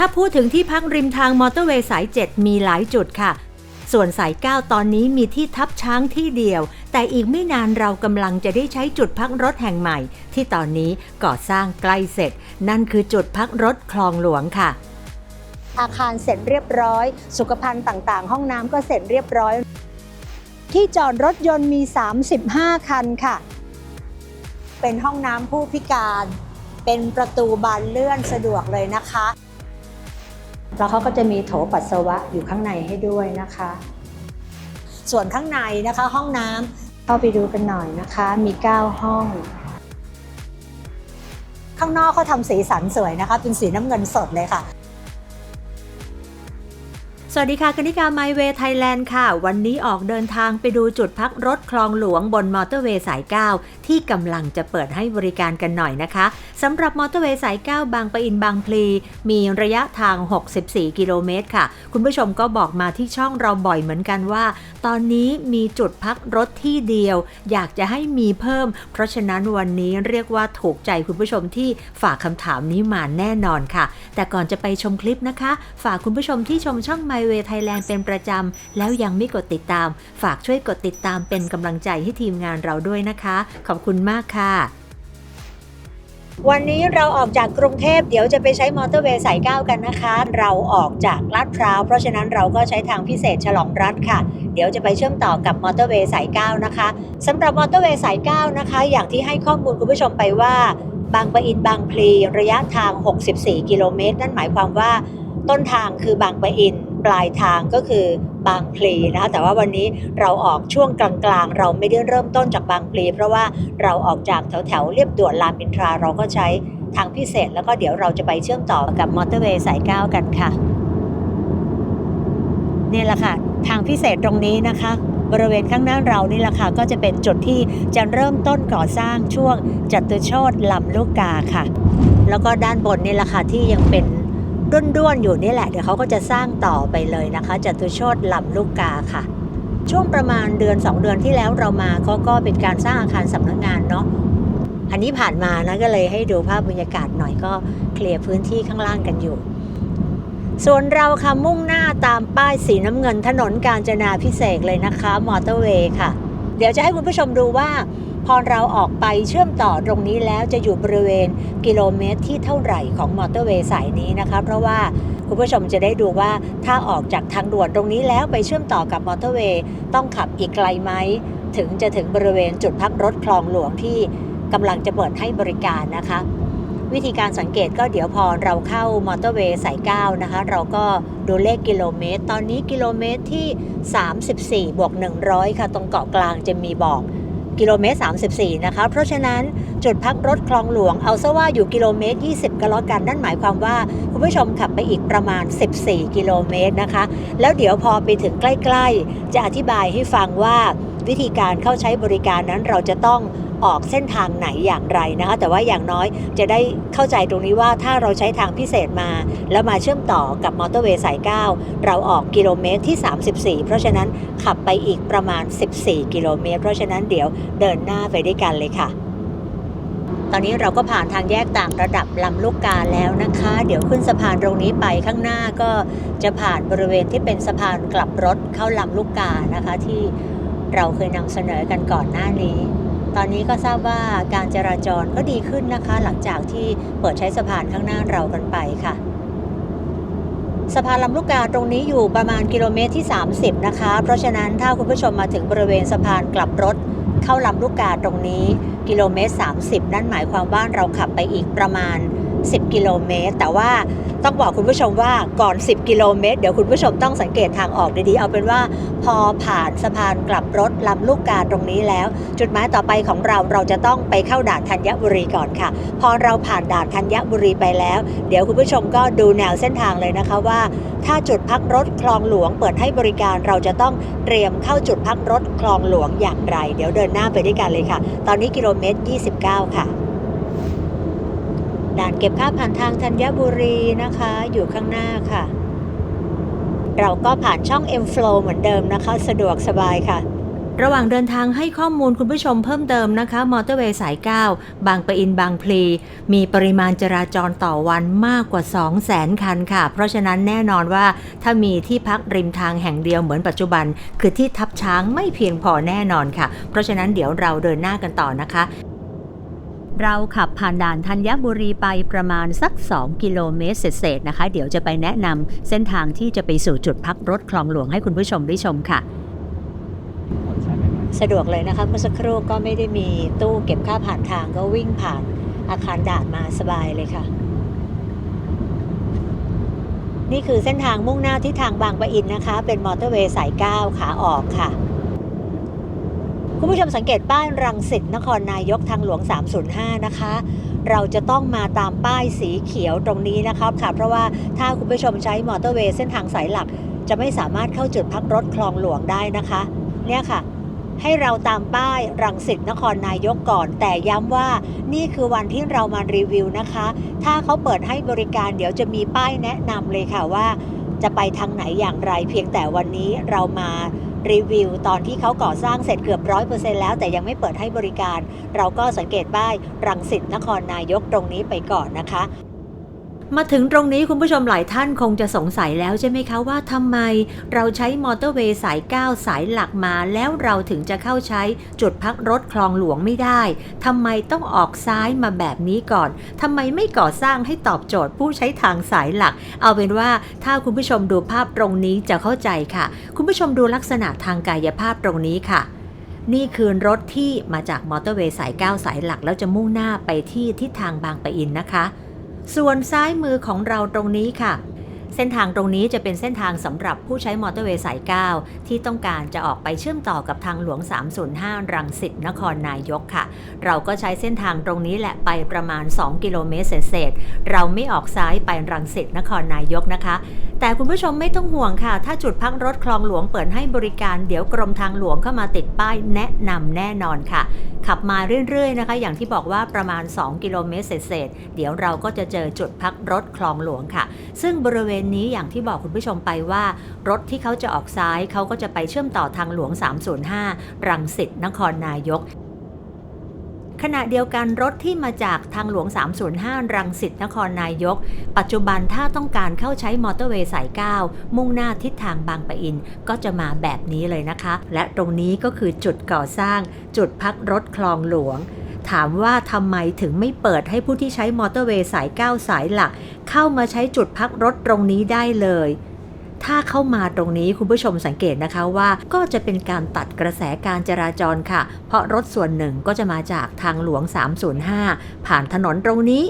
ถ้าพูดถึงที่พักริมทางมอเตอร์เวย์สาย 7 มีหลายจุดค่ะ ส่วนสาย 9 ตอนนี้มีที่ทับช้างที่เดียว แต่อีกไม่นานเรากำลังจะได้ใช้จุดพักรถแห่งใหม่ ที่ตอนนี้ก่อสร้างใกล้เสร็จ นั่นคือจุดพักรถคลองหลวงค่ะ อาคารเสร็จเรียบร้อย สุขภัณฑ์ต่างๆ ห้องน้ำก็เสร็จเรียบร้อย ที่จอดรถยนต์มี 35 คันค่ะ เป็นห้องน้ำผู้พิการ เป็นประตูบานเลื่อนสะดวกเลยนะคะ แล้วเขาก็จะมีโถปัสสาวะอยู่ข้างในให้ด้วยนะคะ ส่วนข้างในนะคะห้องน้ำเข้าไปดูกันหน่อยนะคะ มี 9 ห้อง ข้างนอกเขาทำสีสันสวยนะคะ เป็นสีน้ำเงินสดเลยค่ะ สวัสดีค่ะกนิกาไมเวย์ไทยแลนด์ค่ะ วันนี้ออกเดินทางไปดูจุดพักรถคลองหลวงบนมอเตอร์เวย์สาย 9 ที่กำลังจะเปิดให้บริการกันหน่อยนะคะสำหรับมอเตอร์เวย์สาย 9 บางปะอินบางพลี มีระยะทาง 64 กิโลเมตรค่ะ คุณผู้ชมก็บอกมาที่ช่องเราบ่อยเหมือนกันว่า ตอนนี้มีจุดพักรถที่เดียว อยากจะให้มีเพิ่ม เพราะฉะนั้นวันนี้เรียกว่าถูกใจคุณผู้ชมที่ฝากคำถามนี้มาแน่นอนค่ะ แต่ก่อนจะไปชมคลิปนะคะ ฝากคุณผู้ชมที่ชมช่อง My Way Thailand เป็นประจำ แล้วยังไม่กดติดตาม ฝากช่วยกดติดตามเป็นกำลังใจให้ทีมงานเราด้วยนะคะ ขอบคุณมากค่ะ วันนี้เราออกจากกรุงเทพเดี๋ยวจะไปใช้มอเตอร์เวย์สายเก้ากันนะคะ เราออกจากลาดพร้าว เพราะฉะนั้นเราก็ใช้ทางพิเศษฉลองรัฐค่ะเดี๋ยวจะไปเชื่อมต่อกับมอเตอร์เวย์สายเก้านะคะสำหรับมอเตอร์เวย์สายเก้านะคะ อย่างที่ให้ข้อมูลคุณผู้ชมไปว่าบางปะอินบางพลีระยะทาง 64 กิโลเมตร นั่นหมายความว่าต้นทางคือบางปะอิน ปลายทางก็คือบางพลีนะคะแต่ว่าวันนี้เราออกช่วงกลางๆ เราไม่ได้เริ่มต้นจากบางพลีเพราะว่าเราออกจากแถวๆเรียบด่วนรามอินทราเราก็ใช้ทางพิเศษ แล้วก็เดี๋ยวเราจะไปเชื่อมต่อกับมอเตอร์เวย์สาย9กันค่ะนี่แหละค่ะ ทางพิเศษตรงนี้นะคะ บริเวณข้างหน้าเรานี่แหละค่ะ ก็จะเป็นจุดที่จะเริ่มต้นก่อสร้างช่วงจตุโชตลำลูกกาค่ะ แล้วก็ด้านบนนี่แหละค่ะที่ยังเป็น ด้วนๆอยู่นี่แหละ เดี๋ยวเขาก็จะสร้างต่อไปเลยนะคะจตุโชตลำลูกกาค่ะ ช่วงประมาณเดือน 2 เดือนที่แล้วเรามาก็ก็เป็นการสร้างอาคารสำนักงานเนาะอันนี้ผ่านมานะก็เลยให้ดูภาพบรรยากาศหน่อยก็เคลียร์พื้นที่ข้างล่างกันอยู่ ส่วนเราค่ะมุ่งหน้าตามป้ายสีน้ำเงินถนนกาญจนาพิเศษเลยนะคะ มอเตอร์เวย์ค่ะ เดี๋ยวจะให้คุณผู้ชมดูว่า พอเราออกไปเชื่อมต่อตรงนี้แล้วจะอยู่บริเวณกิโลเมตรที่เท่าไหร่ของมอเตอร์เวย์สายนี้นะคะเพราะว่าคุณผู้ชมจะได้ดูว่าถ้าออกจากทางด่วนตรงนี้แล้วไปเชื่อมต่อกับมอเตอร์เวย์ต้องขับอีกไกลไหมถึงจะถึงบริเวณจุดพักรถคลองหลวงที่กำลังจะเปิดให้บริการนะคะ วิธีการสังเกตก็เดี๋ยวพอเราเข้ามอเตอร์เวย์สาย9นะคะ เราก็ดูเลขกิโลเมตร ตอนนี้กิโลเมตรที่ 34 บวก 100 ค่ะ ตรงเกาะกลางจะมีบอก กิโลเมตร 34 นะคะ เพราะฉะนั้นจุดพักรถคลองหลวงเอาซะว่าอยู่กิโลเมตร 20 ก็แล้วกัน นั่นหมายความว่า คุณผู้ชมขับไปอีกประมาณ 14 กิโลเมตรนะคะ แล้วเดี๋ยวพอไปถึงใกล้ ๆ จะอธิบายให้ฟังว่า วิธีการเข้าใช้บริการนั้นเราจะต้องออกเส้นทางไหนอย่างไรนะคะแต่ว่าอย่างน้อยจะได้เข้าใจตรงนี้ว่าถ้าเราใช้ทางพิเศษมา แล้วมาเชื่อมต่อกับมอเตอร์เวย์สาย 9 เราออกกิโลเมตรที่ 34 เพราะฉะนั้นขับไปอีกประมาณ 14 กิโลเมตร เพราะฉะนั้นเดี๋ยวเดินหน้าไปด้วยกันเลยค่ะตอนนี้เราก็ผ่านทางแยกต่างระดับลำลูกกาแล้วนะคะ เดี๋ยวขึ้นสะพานตรงนี้ไปข้างหน้าก็จะผ่านบริเวณที่เป็นสะพานกลับรถเข้าลำลูกกานะคะที่ เราเคยนำเสนอกันก่อนหน้านี้ ตอนนี้ก็ทราบว่าการจราจรก็ดีขึ้นนะคะ หลังจากที่เปิดใช้สะพานข้างหน้าเรากันไปค่ะสะพานลำลูกกาตรงนี้อยู่ประมาณกิโลเมตรที่ 30 นะคะ เพราะฉะนั้นถ้าคุณผู้ชมมาถึงบริเวณสะพานกลับรถ เข้าลำลูกกาตรงนี้ กิโลเมตร 30 นั่นหมายความว่าเราขับไปอีกประมาณ 10 กิโลเมตร แต่ว่าต้องบอกคุณผู้ชมว่าก่อน 10 กิโลเมตร เดี๋ยวคุณผู้ชมต้องสังเกตทางออกดีๆ เอาเป็นว่าพอผ่านสะพานกลับรถลำลูกกาตรงนี้แล้ว จุดหมายต่อไปของเราเราจะต้องไปเข้าด่านธัญบุรีก่อนค่ะ พอเราผ่านด่านธัญบุรีไปแล้ว เดี๋ยวคุณผู้ชมก็ดูแนวเส้นทางเลยนะคะว่า ถ้าจุดพักรถคลองหลวงเปิดให้บริการเราจะต้องเตรียมเข้าจุดพักรถคลองหลวงอย่างไร เดี๋ยวเดินหน้าไปด้วยกันเลยค่ะ ตอนนี้กิโลเมตร 29 ค่ะ ด่านเก็บค่าผ่านทางธัญบุรีนะคะ อยู่ข้างหน้าค่ะ เราก็ผ่านช่อง M Flow เหมือนเดิมนะคะ สะดวกสบายค่ะ ระหว่างเดินทางให้ข้อมูลคุณผู้ชมเพิ่มเติมนะคะมอเตอร์เวย์สาย 9 บางปะอินบางพลี มีปริมาณจราจรต่อวันมากกว่า 2 0 0แสนคันค่ะ เพราะฉะนั้นแน่นอนว่าถ้ามีที่พักริมทางแห่งเดียวเหมือนปัจจุบัน คือที่ทับช้างไม่เพียงพอแน่นอนค่ะ เพราะฉะนั้นเดี๋ยวเราเดินหน้ากันต่อนะคะ เราขับผ่านด่านธัญบุรีไปประมาณสัก 2 กิโลเมตรเศษๆนะคะ เดี๋ยวจะไปแนะนำเส้นทางที่จะไปสู่จุดพักรถคลองหลวงให้คุณผู้ชมได้ชมค่ะ สะดวกเลยนะคะเมื่อสักครู่ก็ไม่ได้มีตู้เก็บค่าผ่านทางก็วิ่งผ่านอาคารด่านมาสบายเลยค่ะ นี่คือเส้นทางมุ่งหน้าที่ทางบางปะอินนะคะ เป็นมอเตอร์เวย์สาย 9 ขาออกค่ะ คุณผู้ชมสังเกตป้ายรังสิตนครนายกทางหลวง 305 นะคะ เราจะต้องมาตามป้ายสีเขียวตรงนี้นะครับค่ะ เพราะว่าถ้าคุณผู้ชมใช้มอเตอร์เวย์เส้นทางสายหลัก จะไม่สามารถเข้าจุดพักรถคลองหลวงได้นะคะ เนี่ยค่ะให้เราตามป้ายรังสิตนครนายกก่อน แต่ย้ำว่านี่คือวันที่เรามารีวิวนะคะ ถ้าเขาเปิดให้บริการเดี๋ยวจะมีป้ายแนะนำเลยค่ะว่า จะไปทางไหนอย่างไรเพียงแต่วันนี้เรามา รีวิว ตอนที่เขาก่อสร้างเสร็จเกือบร้อยเปอร์เซ็นต์แล้วแต่ยังไม่เปิดให้บริการ เราก็สังเกตป้ายรังสิตนครนายกตรงนี้ไปก่อนนะคะ มาถึงตรงนี้คุณผู้ชมหลายท่านคงจะสงสัยแล้วใช่ไหมคะว่าทำไมเราใช้มอเตอร์เวย์สาย 9 สายหลักมาแล้วเราถึงจะเข้าใช้จุดพักรถคลองหลวงไม่ได้ทำไมต้องออกซ้ายมาแบบนี้ก่อนทำไมไม่ก่อสร้างให้ตอบโจทย์ผู้ใช้ทางสายหลัก เอาเป็นว่าถ้าคุณผู้ชมดูภาพตรงนี้จะเข้าใจค่ะ คุณผู้ชมดูลักษณะทางกายภาพตรงนี้ค่ะนี่คือรถที่มาจากมอเตอร์เวย์สาย 9 สายหลัก แล้วจะมุ่งหน้าไปที่ทิศทางบางปะอินนะคะ ส่วนซ้ายมือของเราตรงนี้ค่ะ เส้นทางตรงนี้จะเป็นเส้นทางสำหรับผู้ใช้มอเตอร์เวย์สาย 9 ที่ต้องการจะออกไปเชื่อมต่อกับทางหลวง 305 รังสิตนครนายกค่ะ เราก็ใช้เส้นทางตรงนี้แหละไปประมาณ 2 กิโลเมตรเศษเราไม่ออกซ้ายไปรังสิตนครนายกนะคะ แต่คุณผู้ชมไม่ต้องห่วงค่ะ ถ้าจุดพักรถคลองหลวงเปิดให้บริการเดี๋ยวกรมทางหลวงเข้ามาติดป้ายแนะนำแน่นอนค่ะ ขับมาเรื่อยๆนะคะ อย่างที่บอกว่าประมาณ 2 กิโลเมตรเศษเดี๋ยวเราก็จะเจอจุดพักรถคลองหลวงค่ะ ซึ่งบริเวณนี้อย่างที่บอกคุณผู้ชมไปว่า รถที่เขาจะออกซ้ายเขาก็จะไปเชื่อมต่อทางหลวง 305 รังสิตนครนายก ขณะเดียวกันรถที่มาจากทางหลวง 305 รังสิตนครนายก ปัจจุบันถ้าต้องการเข้าใช้มอเตอร์เวย์สาย 9 มุ่งหน้าทิศทางบางปะอินก็จะมาแบบนี้เลยนะคะ และตรงนี้ก็คือจุดก่อสร้าง จุดพักรถคลองหลวง ถามว่าทำไมถึงไม่เปิดให้ผู้ที่ใช้มอเตอร์เวย์สาย 9 สายหลัก เข้ามาใช้จุดพักรถตรงนี้ได้เลย ถ้าเข้ามาตรงนี้คุณผู้ชมสังเกตนะคะว่าก็จะเป็นการตัดกระแสการจราจรค่ะ เพราะรถส่วนหนึ่งก็จะมาจากทางหลวง 305 ผ่านถนนตรงนี้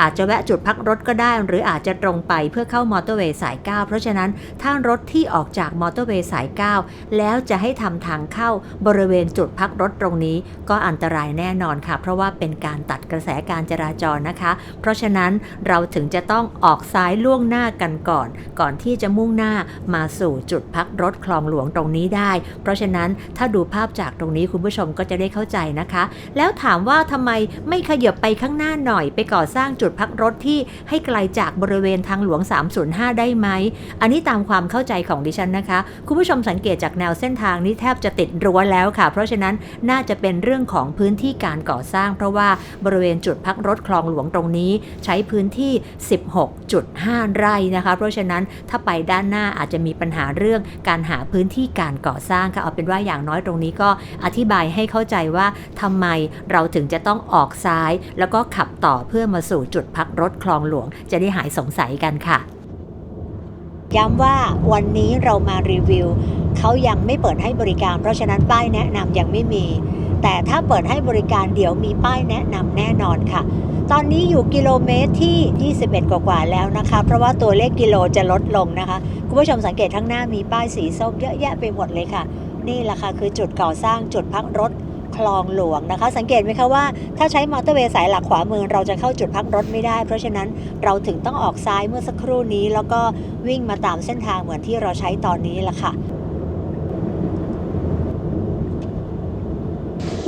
อาจจะแวะจุดพักรถก็ได้ หรืออาจจะตรงไปเพื่อเข้ามอเตอร์เวย์สาย 9 เพราะฉะนั้นถ้ารถที่ออกจากมอเตอร์เวย์สาย 9 แล้วจะให้ทำทางเข้าบริเวณจุดพักรถตรงนี้ก็อันตรายแน่นอนค่ะ เพราะว่าเป็นการตัดกระแสการจราจรนะคะ เพราะฉะนั้นเราถึงจะต้องออกซ้ายล่วงหน้ากันก่อน ก่อนที่จะมุ่งหน้ามาสู่จุดพักรถคลองหลวงตรงนี้ได้ เพราะฉะนั้นถ้าดูภาพจากตรงนี้คุณผู้ชมก็จะได้เข้าใจนะคะ แล้วถามว่าทำไมไม่ขยับไปข้างหน้าหน่อยไปก่อสร้างจุดุดพักรถที่ให้ไกลจากบริเวณทางหลวง 305 ได้ไหม อันนี้ตามความเข้าใจของดิฉันนะคะ คุณผู้ชมสังเกตจากแนวเส้นทางนี้แทบจะติดรั้วแล้วค่ะ เพราะฉะนั้นน่าจะเป็นเรื่องของพื้นที่การก่อสร้าง เพราะว่าบริเวณจุดพักรถคลองหลวงตรงนี้ ใช้พื้นที่ 16.5 ไร่นะคะ เพราะฉะนั้นถ้าไปด้านหน้าอาจจะมีปัญหาเรื่องการหาพื้นที่การก่อสร้างค่ะเอาเป็นว่าอย่างน้อยตรงนี้ก็อธิบายให้เข้าใจว่าทำไมเราถึงจะต้องออกซ้าย แล้วก็ขับต่อเพื่อมาสู่จุดพักรถคลองหลวง จะได้หายสงสัยกันค่ะ ย้ำว่าวันนี้เรามารีวิว เขายังไม่เปิดให้บริการ เพราะฉะนั้นป้ายแนะนำยังไม่มี แต่ถ้าเปิดให้บริการเดี๋ยวมีป้ายแนะนำแน่นอนค่ะตอนนี้อยู่กิโลเมตรที่ 21 กว่าๆแล้วนะคะ เพราะว่าตัวเลขกิโลจะลดลงนะคะ คุณผู้ชมสังเกตข้างหน้ามีป้ายสีส้มเยอะแยะไปหมดเลยค่ะ นี่แหละค่ะคือจุดก่อสร้างจุดพักรถ คลองหลวงนะคะ สังเกตไหมคะว่าถ้าใช้มอเตอร์เวย์สายหลักขวามือเราจะเข้าจุดพักรถไม่ได้ เพราะฉะนั้นเราถึงต้องออกซ้ายเมื่อสักครู่นี้ แล้วก็วิ่งมาตามเส้นทางเหมือนที่เราใช้ตอนนี้ละค่ะ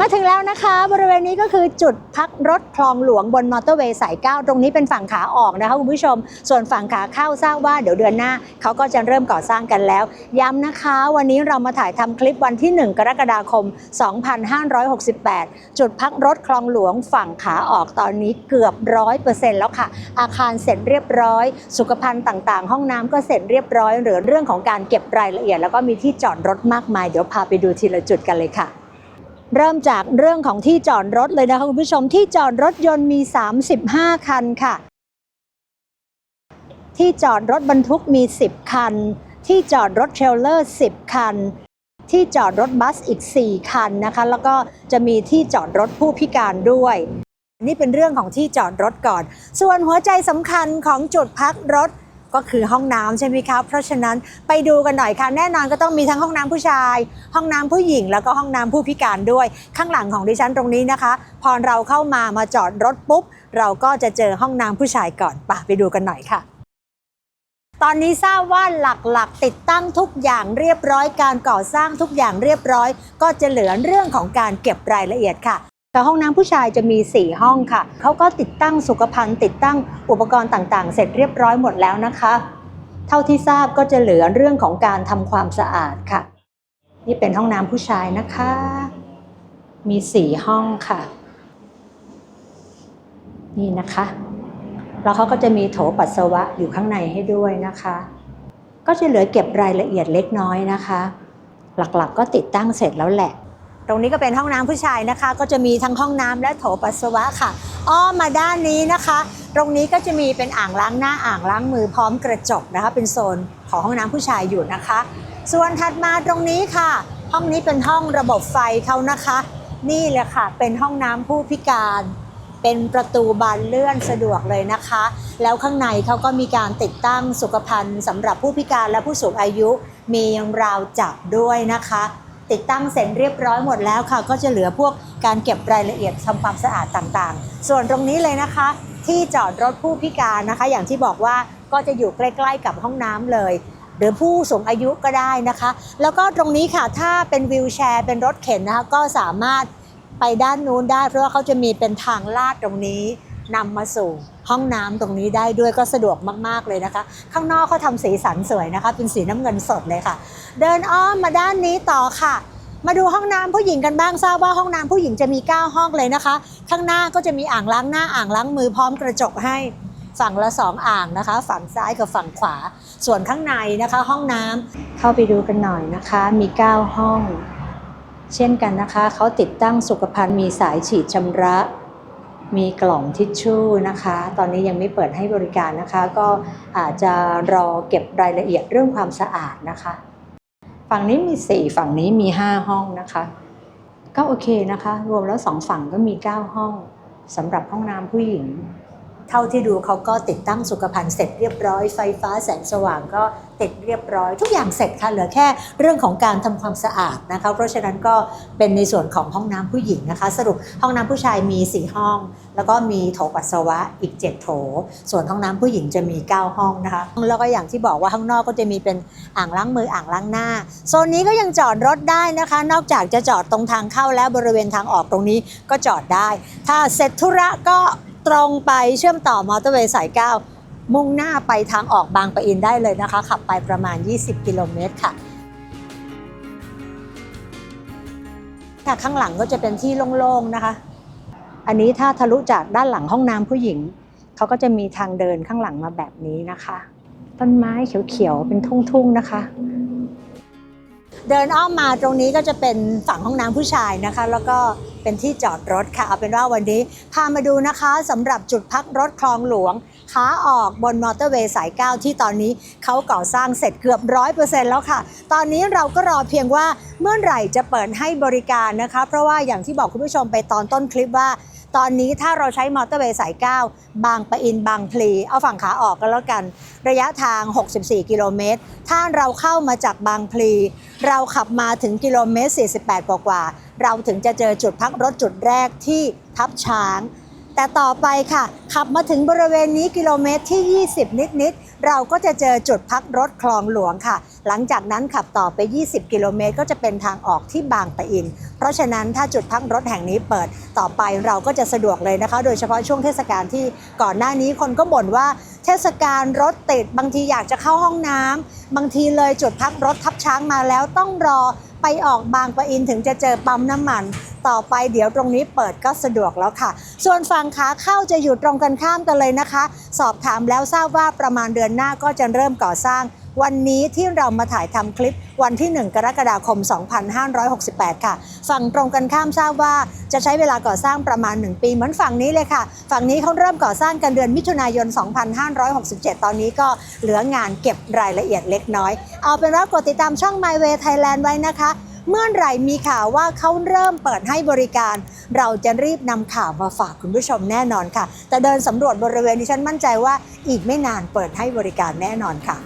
มาถึงแล้วนะคะ บริเวณนี้ก็คือจุดพักรถคลองหลวงบนมอเตอร์เวย์สาย 9 ตรงนี้เป็นฝั่งขาออกนะคะคุณผู้ชม ส่วนฝั่งขาเข้าทราบว่าเดี๋ยวเดือนหน้าเขาก็จะเริ่มก่อสร้างกันแล้ว ย้ำนะคะ วันนี้เรามาถ่ายทำคลิปวันที่ 1 กรกฎาคม 2568 จุดพักรถคลองหลวงฝั่งขาออกตอนนี้เกือบร้อยเปอร์เซ็นต์แล้วค่ะ อาคารเสร็จเรียบร้อย สุขภัณฑ์ต่างๆ ห้องน้ำก็เสร็จเรียบร้อยเหลือเรื่องของการเก็บรายละเอียด แล้วก็มีที่จอดรถมากมายเดี๋ยวพาไปดูทีละจุดกันเลยค่ะ เริ่มจากเรื่องของที่จอดรถเลยนะคะคุณผู้ชมที่จอดรถยนต์มี 35 คันค่ะ ที่จอดรถบรรทุกมี 10 คัน ที่จอดรถเทรลเลอร์ 10 คัน ที่จอดรถบัสอีก 4 คันนะคะ แล้วก็จะมีที่จอดรถผู้พิการด้วย นี่เป็นเรื่องของที่จอดรถก่อน ส่วนหัวใจสำคัญของจุดพักรถ ก็คือห้องน้ำใช่ไหมครับเพราะฉะนั้นไปดูกันหน่อยค่ะ แน่นอนก็ต้องมีทั้งห้องน้ำผู้ชาย ห้องน้ำผู้หญิง แล้วก็ห้องน้ำผู้พิการด้วย ข้างหลังของดิฉันตรงนี้นะคะ พอเราเข้ามามาจอดรถปุ๊บ เราก็จะเจอห้องน้ำผู้ชายก่อนไปไปดูกันหน่อยค่ะตอนนี้ทราบว่าหลักๆ ติดตั้งทุกอย่างเรียบร้อยการก่อสร้างทุกอย่างเรียบร้อย ก็จะเหลือเรื่องของการเก็บรายละเอียดค่ะ แต่ห้องน้ำผู้ชายจะมี 4 ห้องค่ะ เขาก็ติดตั้งสุขภัณฑ์ติดตั้งอุปกรณ์ต่างๆ เสร็จเรียบร้อยหมดแล้วนะคะ เท่าที่ทราบก็จะเหลือเรื่องของการทำความสะอาดค่ะ นี่เป็นห้องน้ำผู้ชายนะคะ มี 4 ห้องค่ะ นี่นะคะ แล้วเขาก็จะมีโถปัสสาวะอยู่ข้างในให้ด้วยนะคะ ก็จะเหลือเก็บรายละเอียดเล็กน้อยนะคะ หลักๆก็ติดตั้งเสร็จแล้วแหละ ตรงนี้ก็เป็นห้องน้ำผู้ชายนะคะ ก็จะมีทั้งห้องน้ำและโถปัสสาวะค่ะ อ้อมมาด้านนี้นะคะ ตรงนี้ก็จะมีเป็นอ่างล้างหน้าอ่างล้างมือพร้อมกระจกนะคะ เป็นโซนของห้องน้ำผู้ชายอยู่นะคะ ส่วนถัดมาตรงนี้ค่ะ ห้องนี้เป็นห้องระบบไฟเขานะคะ นี่แหละค่ะ เป็นห้องน้ำผู้พิการ เป็นประตูบานเลื่อนสะดวกเลยนะคะ แล้วข้างในเขาก็มีการติดตั้งสุขภัณฑ์สำหรับผู้พิการและผู้สูงอายุ มียังราวจับด้วยนะคะ ติดตั้งเสร็จเรียบร้อยหมดแล้วค่ะ ก็จะเหลือพวกการเก็บรายละเอียดทำความสะอาดต่างๆ ส่วนตรงนี้เลยนะคะ ที่จอดรถผู้พิการนะคะ อย่างที่บอกว่าก็จะอยู่ใกล้ๆกับห้องน้ำเลยหรือผู้สูงอายุก็ได้นะคะ แล้วก็ตรงนี้ค่ะถ้าเป็นวิวแชร์ เป็นรถเข็นนะคะก็สามารถไปด้านนู้นได้ เพราะว่าเขาจะมีเป็นทางลาดตรงนี้นำมาสู่ ห้องน้ำตรงนี้ได้ด้วยก็สะดวกมากๆเลยนะคะ ข้างนอกเขาทำสีสันสวยนะคะ เป็นสีน้ำเงินสดเลยค่ะ เดินอ้อมมาด้านนี้ต่อค่ะ มาดูห้องน้ำผู้หญิงกันบ้างทราบว่าห้องน้ำผู้หญิงจะมี 9 ห้องเลยนะคะ ข้างหน้าก็จะมีอ่างล้างหน้าอ่างล้างมือพร้อมกระจกให้ฝั่งละสองอ่างนะคะ ฝั่งซ้ายกับฝั่งขวา ส่วนข้างในนะคะ ห้องน้ำเข้าไปดูกันหน่อยนะคะ มี 9 ห้อง เช่นกันนะคะเขาติดตั้งสุขภัณฑ์มีสายฉีดชำระ มีกล่องทิชชู่นะคะ ตอนนี้ยังไม่เปิดให้บริการนะคะ ก็อาจจะรอเก็บรายละเอียดเรื่องความสะอาดนะคะ ฝั่งนี้มี 4 ฝั่งนี้มี 5 ห้องนะคะ ก็โอเคนะคะ รวมแล้ว 2 ฝั่งก็มี 9 ห้องสำหรับห้องน้ำผู้หญิง เท่าที่ดูเขาก็ติดตั้งสุขภัณฑ์เสร็จเรียบร้อยไฟฟ้าแสงสว่างก็ติดเรียบร้อย ทุกอย่างเสร็จค่ะเหลือแค่เรื่องของการทำความสะอาดนะคะเพราะฉะนั้นก็เป็นในส่วนของห้องน้ำผู้หญิงนะคะ สรุปห้องน้ำผู้ชายมี 4 ห้อง แล้วก็มีโถปัสสาวะอีก 7 โถ ส่วนห้องน้ำผู้หญิงจะมี 9 ห้องนะคะแล้วก็อย่างที่บอกว่าข้างนอกก็จะมีเป็นอ่างล้างมืออ่างล้างหน้า โซนนี้ก็ยังจอดรถได้นะคะ นอกจากจะจอดตรงทางเข้าแล้วบริเวณทางออกตรงนี้ก็จอดได้ ถ้าเสร็จธุระก็ ตรงไปเชื่อมต่อมอเตอร์เวย์สาย 9 มุ่งหน้าไปทางออกบางปะอินได้เลยนะคะ ขับไปประมาณ 20 กิโลเมตรค่ะค่ะข้างหลังก็จะเป็นที่โล่งๆนะคะ อันนี้ถ้าทะลุจากด้านหลังห้องน้ำผู้หญิง เขาก็จะมีทางเดินข้างหลังมาแบบนี้นะคะ ต้นไม้เขียวๆเป็นทุ่งๆนะคะเดินอ้อมมาตรงนี้ก็จะเป็นฝั่งห้องน้ำผู้ชายนะคะ แล้วก็ เป็นที่จอดรถค่ะ เอาเป็นว่าวันนี้พามาดูนะคะสำหรับจุดพักรถคลองหลวงขาออกบนมอเตอร์เวย์สาย 9 ที่ตอนนี้เขาก่อสร้างเสร็จเกือบร้อยเปอร์เซ็นต์แล้วค่ะ ตอนนี้เราก็รอเพียงว่าเมื่อไหร่จะเปิดให้บริการนะคะ เพราะว่าอย่างที่บอกคุณผู้ชมไปตอนต้นคลิปว่า ตอนนี้ถ้าเราใช้มอเตอร์เวย์สาย 9 บางปะอินบางพลี เอาฝั่งขาออกก็แล้วกัน ระยะทาง 64 กิโลเมตร ถ้าเราเข้ามาจากบางพลี เราขับมาถึงกิโลเมตร 48 กว่ากว่าๆเราถึงจะเจอจุดพักรถจุดแรกที่ทับช้าง แต่ต่อไปค่ะ ขับมาถึงบริเวณนี้กิโลเมตรที่ 20 นิดๆ เราก็จะเจอจุดพักรถคลองหลวงค่ะ หลังจากนั้นขับต่อไป 20 กิโลเมตร ก็จะเป็นทางออกที่บางปะอิน เพราะฉะนั้นถ้าจุดพักรถแห่งนี้เปิดต่อไปเราก็จะสะดวกเลยนะคะ โดยเฉพาะช่วงเทศกาลที่ก่อนหน้านี้คนก็บ่นว่าเทศกาลรถติดบางทีอยากจะเข้าห้องน้ำบางทีเลยจุดพักรถทับช้างมาแล้วต้องรอไปออกบางปะอินถึงจะเจอปั๊มน้ำมัน ต่อไปเดี๋ยวตรงนี้เปิดก็สะดวกแล้วค่ะ ส่วนฝั่งขาเข้าจะอยู่ตรงกันข้ามกันเลยนะคะ สอบถามแล้วทราบว่าประมาณเดือนหน้าก็จะเริ่มก่อสร้าง วันนี้ที่เรามาถ่ายทำคลิปวันที่ 1 กรกฎาคม 2568 ค่ะ ฝั่งตรงกันข้ามทราบว่าจะใช้เวลาก่อสร้างประมาณ 1 ปีเหมือนฝั่งนี้เลยค่ะ ฝั่งนี้เขาเริ่มก่อสร้างกันเดือนมิถุนายน 2567 ตอนนี้ก็เหลืองานเก็บรายละเอียดเล็กน้อย เอาเป็นว่ากดติดตามช่อง My Way Thailand ไว้นะคะ เมื่อไหร่มีข่าวว่าเขาเริ่มเปิดให้บริการ เราจะรีบนำข่าวมาฝากคุณผู้ชมแน่นอนค่ะ แต่เดินสำรวจบริเวณดิฉันมั่นใจว่าอีกไม่นานเปิดให้บริการแน่นอนค่ะ